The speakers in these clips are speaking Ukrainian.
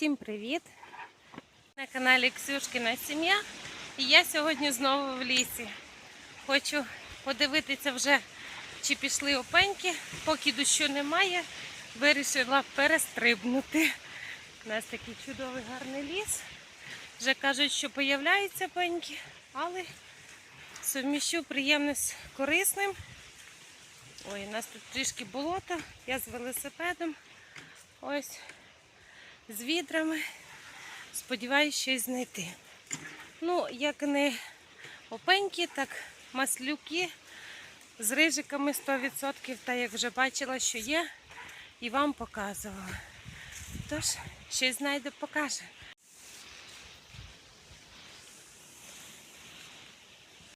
Всім привіт! На каналі Ксюшкина Сім'я. І я сьогодні знову в лісі. Хочу подивитися вже, чи пішли опеньки. Поки дощу немає, вирішила перестрибнути. У нас такий чудовий гарний ліс. Вже кажуть, що появляються пеньки, але совміщу приємне з корисним. Ой, у нас тут трішки болото, я з велосипедом. Ось з відрами. Сподіваюсь, щось знайти. Ну, як не опеньки, так маслюки з рижиками 100%, та як вже бачила, що є, і вам показувала. Тож, щось знайде, покаже.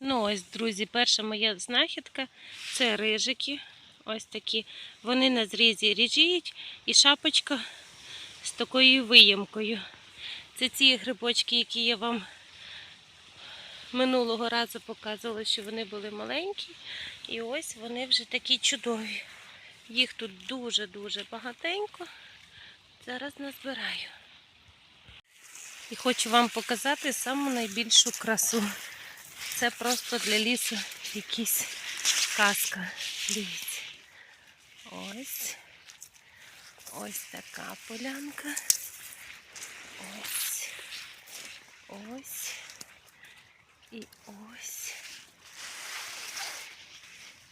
Ну, ось, друзі, перша моя знахідка це рижики. Ось такі. Вони на зрізі ріжіють і шапочка з такою виємкою. Це ті грибочки, які я вам минулого разу показувала, що вони були маленькі. І ось вони вже такі чудові. Їх тут дуже-дуже багатенько. Зараз назбираю. І хочу вам показати саму найбільшу красу. Це просто для лісу якась казка. Дивіться. Ось. Ось така полянка. Ось. Ось. І ось.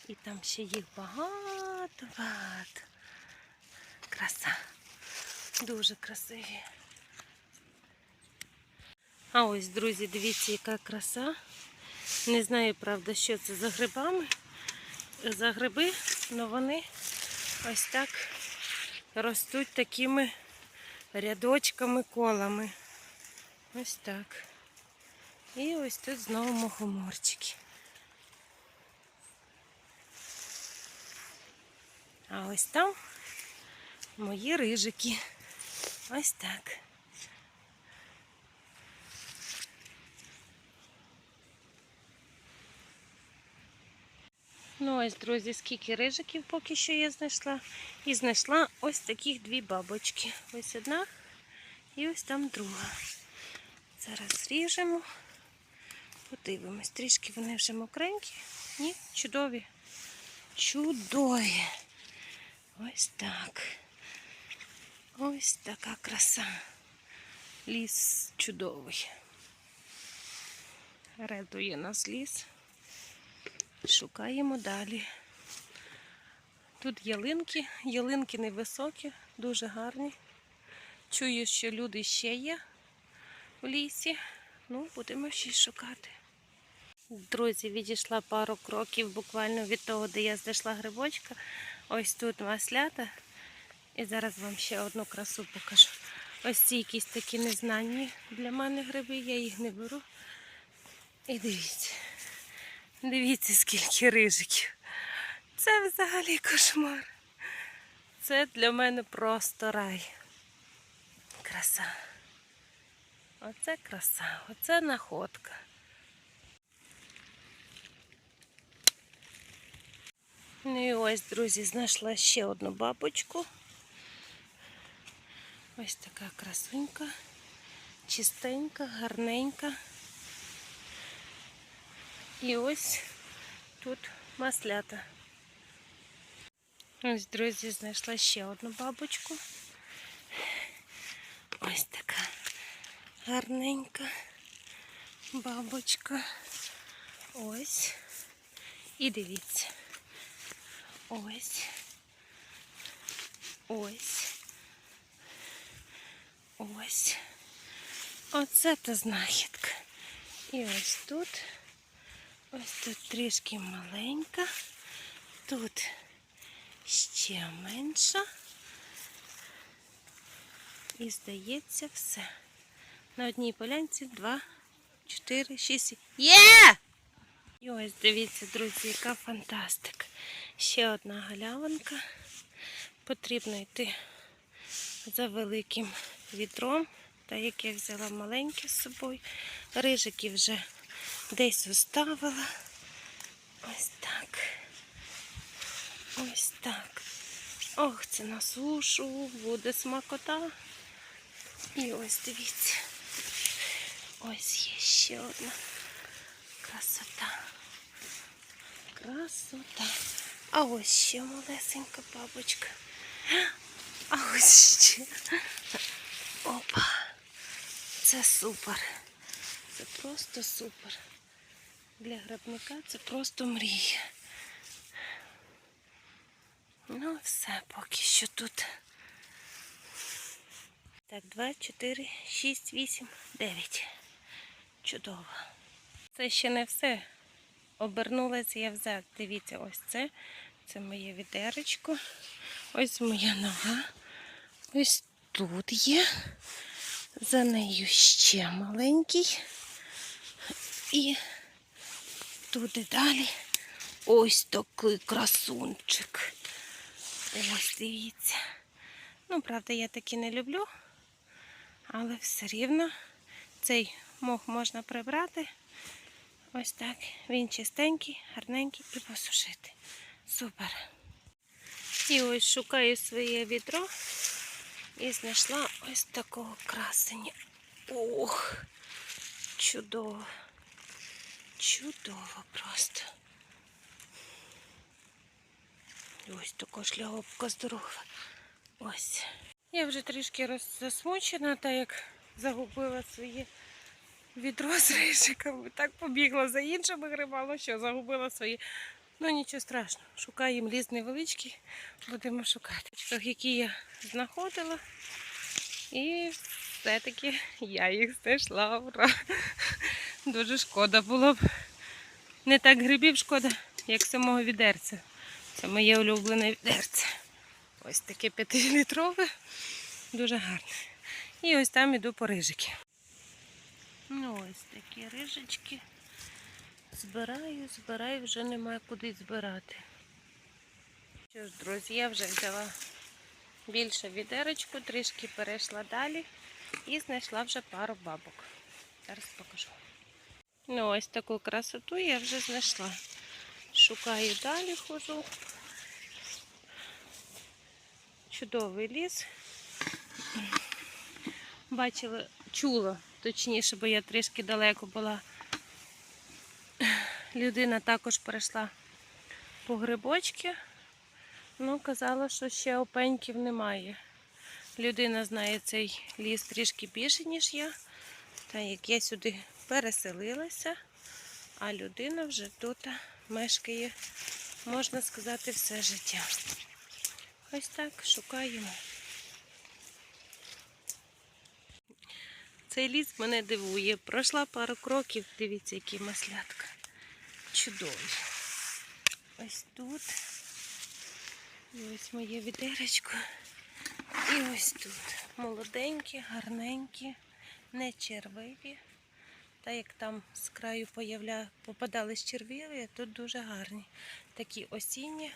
І там ще їх багато-багато. Краса. Дуже красиві. А ось, друзі, дивіться, яка краса. Не знаю, правда, що це за грибами. За гриби, але вони ось так ростуть такими рядочками колами. Ось так. І ось тут знову мухоморчики. А ось там мої рижики. Ось так. Ну ось, друзі, скільки рижиків поки що я знайшла. І знайшла ось таких дві бабочки. Ось одна і ось там друга. Зараз ріжемо. Подивимось, трішки вони вже мокренькі. Ні, чудові. Чудові. Ось так. Ось така краса. Ліс чудовий. Радує нас ліс. Шукаємо далі. Тут ялинки, ялинки невисокі, дуже гарні. Чую, що люди ще є в лісі. Ну, будемо ще шукати. Друзі, відійшла пару кроків буквально від того, де я знайшла грибочка. Ось тут маслята. І зараз вам ще одну красу покажу. Ось ці якісь такі незнанні для мене гриби, я їх не беру. І дивіться. Дивіться, скільки рижиків. Це взагалі кошмар. Це для мене просто рай. Краса. Оце краса, оце находка. Ну і ось, друзі, знайшла ще одну бабочку. Ось така красунька, чистенька, гарненька. І ось тут маслята. Ось, друзі, знайшла ще одну бабочку. Ось така гарненька бабочка. Ось. І дивіться. Ось. Ось. Ось. Оце та знахідка. І ось тут. Ось тут трішки маленька, тут ще менша. І здається все. На одній полянці два, чотири, шість. Є! І ось дивіться, друзі, яка фантастика. Ще одна галявинка. Потрібно йти за великим відром, так як я взяла маленьке з собою. Рижики вже десь оставила. Ось так. Ось так. Ох, це на сушу, буде смакота. І ось дивіться. Ось є ще одна красота. Красота. А ось ще малесенька бабочка. А ось ще. Опа. Це супер. Це просто супер. Для грабника це просто мрія. Ну, все, поки що тут. Так, 2, 4, 6, 8, 9. Чудово. Це ще не все. Обернулася я взад. Дивіться, ось це. Це моє відеречко. Ось моя нога. Ось тут є. За нею ще маленький. І туди далі. Ось такий красунчик. Ось дивіться. Ну, правда, я такі не люблю, але все рівно цей мох можна прибрати. Ось так. Він чистенький, гарненький і посушити. Супер. І ось шукаю своє відро і знайшла ось такого красення. Ох, чудово. Чудово просто. І Ось така шлягопка здорова. Ось. Я вже трішки роззасмучена, так як загубила своє відро з рижиками. Так побігла за іншими грибами, що загубила свої. Ну нічого страшного. Шукаємо ліс невеличкий, будемо шукати. Які я знаходила. І все-таки я їх знайшла. Ура! Дуже шкода було б. Не так грибів шкода, як самого відерця. Це моє улюблене відерце. Ось таке 5-літрове, дуже гарне. І ось там іду по рижики. Ну, ось такі рижечки. Збираю, збираю, вже немає куди збирати. Що ж, друзі, я вже взяла більше відерочку, трішки перейшла далі і знайшла вже пару бабок. Зараз покажу. Ну, ось таку красоту я вже знайшла. Шукаю далі, хожу. Чудовий ліс. Бачила, чула, точніше, бо я трішки далеко була. Людина також перейшла по грибочки. Ну, казала, що ще опеньків немає. Людина знає цей ліс трішки більше, ніж я. Та як я сюди переселилася, а людина вже тут мешкає, можна сказати, все життя. Ось так шукаємо. Цей ліс мене дивує. Пройшла пару кроків, дивіться, які маслятка. Чудові. Ось тут. І ось моє відеречко. І ось тут. Молоденькі, гарненькі, не червиві. Та як там з краю появля... попадались червиві, тут дуже гарні. Такі осінні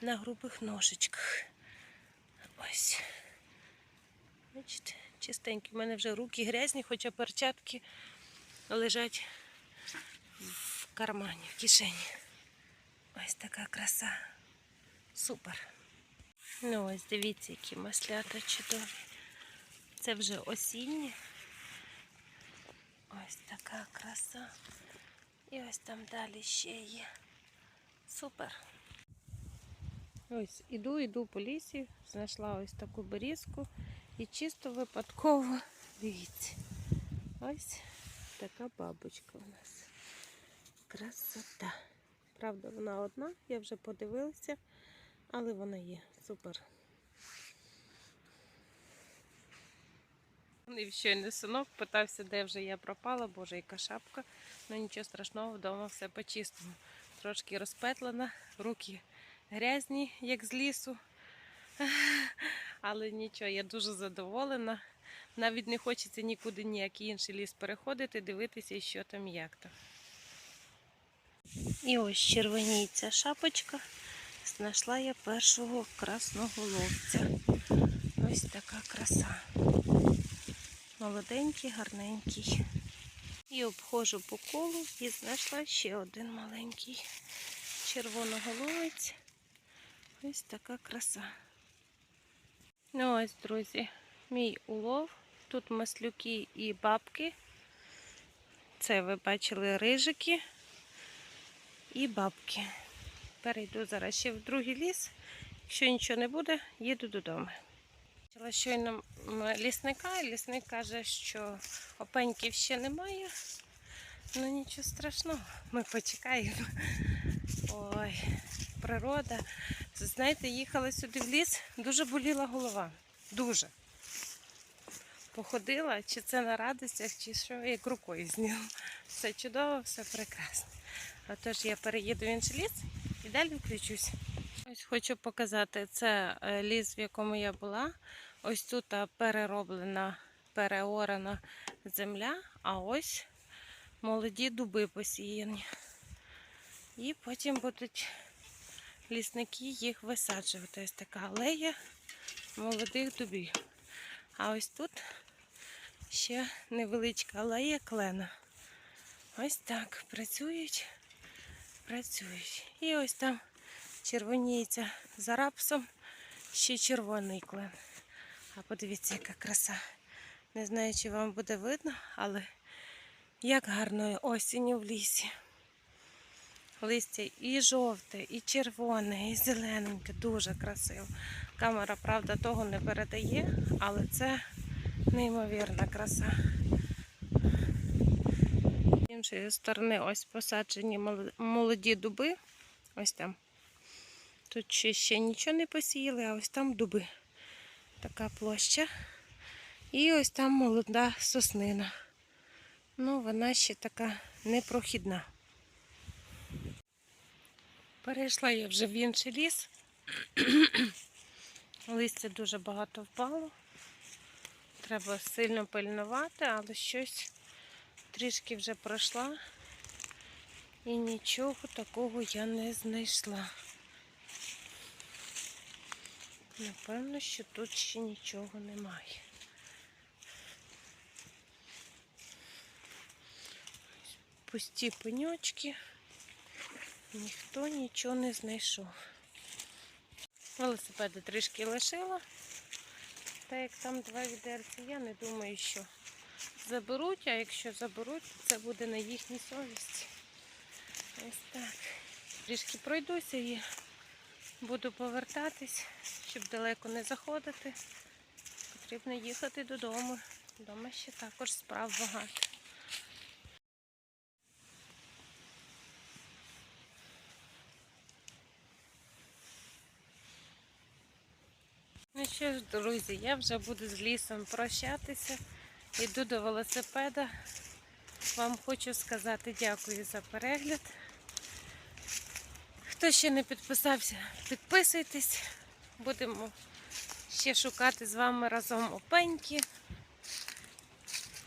на грубих ножичках. Ось. Бачите, чистенькі. У мене вже руки грязні, хоча перчатки лежать в кармані, в кишені. Ось така краса. Супер. Ну ось дивіться, які маслята чудові. Це вже осінні. Ось така краса. І ось там далі ще є. Супер. Ось іду, іду по лісі, знайшла ось таку берізку і чисто випадково, дивіться, ось така бабочка у нас. Красота. Правда, вона одна, я вже подивилася, але вона є. Супер. І щойно синок питався, де вже я пропала, боже, яка шапка. Ну нічого страшного, вдома все по-чистому. Трошки розпетлена, руки грязні, як з лісу. Але нічого, я дуже задоволена. Навіть не хочеться нікуди ніякий інший ліс переходити, дивитися, що там як там. І ось червоніється шапочка. Знайшла я першого красноголовця. Ось така краса. Молоденький, гарненький. І обходжу по колу і знайшла ще один маленький червоноголовець. Ось така краса. Ну ось, друзі, мій улов Тут маслюки і бабки. Це ви бачили рижики і бабки. Перейду зараз ще в другий ліс. Якщо нічого не буде, їду додому. Бачила щойно лісника, і лісник каже, що опеньків ще немає. Ну нічого страшного, ми почекаємо. Ой, природа. Знаєте, їхала сюди в ліс, дуже боліла голова. Дуже. Походила, чи це на радостях, чи що, як рукою зняла. Все чудово, все прекрасно. Отож я переїду в інший ліс і далі включусь. Ось хочу показати, це е, ліс, в якому я була. Ось тут перероблена, переорана земля, а ось молоді дуби посіяні. І потім будуть лісники їх висаджувати. Ось така алея молодих дубів. А ось тут ще невеличка алея клена. Ось так працюють, працюють. І ось там червоніється за рапсом ще червоний клен. А подивіться, яка краса. Не знаю, чи вам буде видно, але як гарно осінню в лісі. Листя і жовте, і червоне, і зелененьке, дуже красиво. Камера, правда, того не передає, але це неймовірна краса. З іншої сторони ось посаджені молоді дуби. Ось там. Тут ще, ще нічого не посіяли, а ось там дуби. Така площа. І ось там молода соснина. Ну, вона ще така непрохідна. Перейшла я вже в інший ліс. Листя дуже багато впало. Треба сильно пильнувати, але щось трішки вже пройшла. І нічого такого я не знайшла. Напевно, що тут ще нічого немає. Пусті пеньочки. Ніхто нічого не знайшов. Велосипеди трішки лишила. Та як там два відерці, я не думаю, що заберуть, а якщо заберуть, то це буде на їхній совісті. Ось так. Трішки пройдуся і буду повертатись, щоб далеко не заходити. Потрібно їхати додому. Вдома ще також справ багато. Ну що ж, друзі, я вже буду з лісом прощатися. Йду до велосипеда. Вам хочу сказати дякую за перегляд. Хто ще не підписався, підписуйтесь. Будемо ще шукати з вами разом опеньки.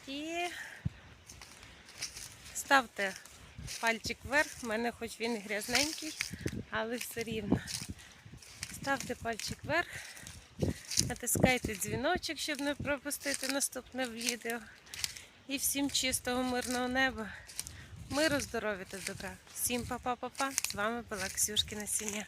І ставте пальчик вверх. У мене хоч він грязненький, але все рівно. Ставте пальчик вверх. Натискайте дзвіночок, щоб не пропустити наступне відео. І всім чистого, мирного неба, миру, здоров'я та добра. Всім па-па-па-па. З вами була Ксюшкина сім'я.